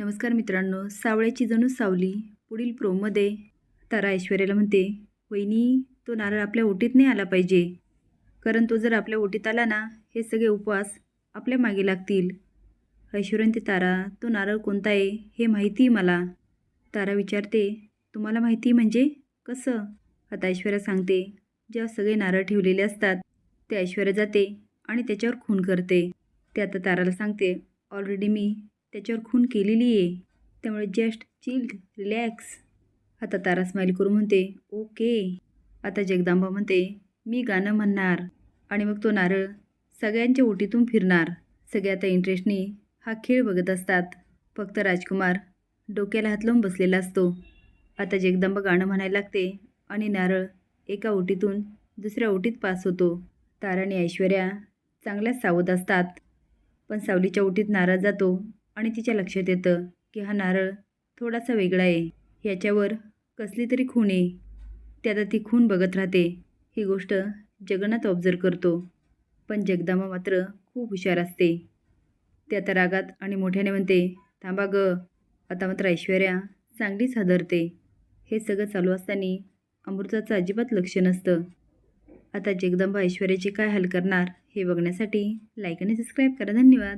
नमस्कार मित्रांनो सावळ्याची जणू सावली पुढील प्रोमध्ये तारा ऐश्वर्याला म्हणते वहिनी तो नारळ आपल्या ओटीत नाही आला पाहिजे. कारण तो जर आपल्या ओटीत आला ना हे सगळे उपवास आपल्या मागे लागतील. ऐश्वर्यन ते तारा तो नारळ कोणता आहे हे माहिती मला. तारा विचारते तुम्हाला माहिती म्हणजे कसं? आता ऐश्वर्या सांगते जेव्हा सगळे नारळ ठेवलेले असतात ते ऐश्वर्या जाते आणि त्याच्यावर खून करते. ते आता ताराला सांगते ऑलरेडी मी त्याच्यावर खून केलेली आहे. त्यामुळे जस्ट चिल रिलॅक्स आता तारा स्माईल करून म्हणते ओके आता जगदांबा म्हणते मी गाणं म्हणणार. आणि मग तो नारळ सगळ्यांच्या ओटीतून फिरणार. सगळे आता इंटरेस्टने हा खेळ बघत असतात. फक्त राजकुमार डोक्याला हात लावून बसलेला असतो. आता जगदंबा गाणं म्हणायला लागते आणि नारळ एका ओटीतून दुसऱ्या ओटीत पास होतो. तारा आणि ऐश्वर्या चांगल्याच सावध असतात. पण सावलीच्या ओटीत नारळ जातो. आणि तिच्या लक्षात येतं की हा नारळ थोडासा वेगळा आहे. याच्यावर कसली तरी खूण आहे. त्यात ती खून बघत राहते. ही गोष्ट जगन्नाथ ऑब्झर्व करतो. पण जगदामा मात्र खूप हुशार असते. ते आता रागात आणि मोठ्याने म्हणते थांबा ग. आता मात्र ऐश्वर्या चांगलीच हादरते हे सगळं चालू असताना अमृताचं अजिबात लक्ष नसतं. आता जगदंबा ऐश्वर्याचे काय हाल करणार हे बघण्यासाठी लाईक आणि सबस्क्राईब करा. धन्यवाद.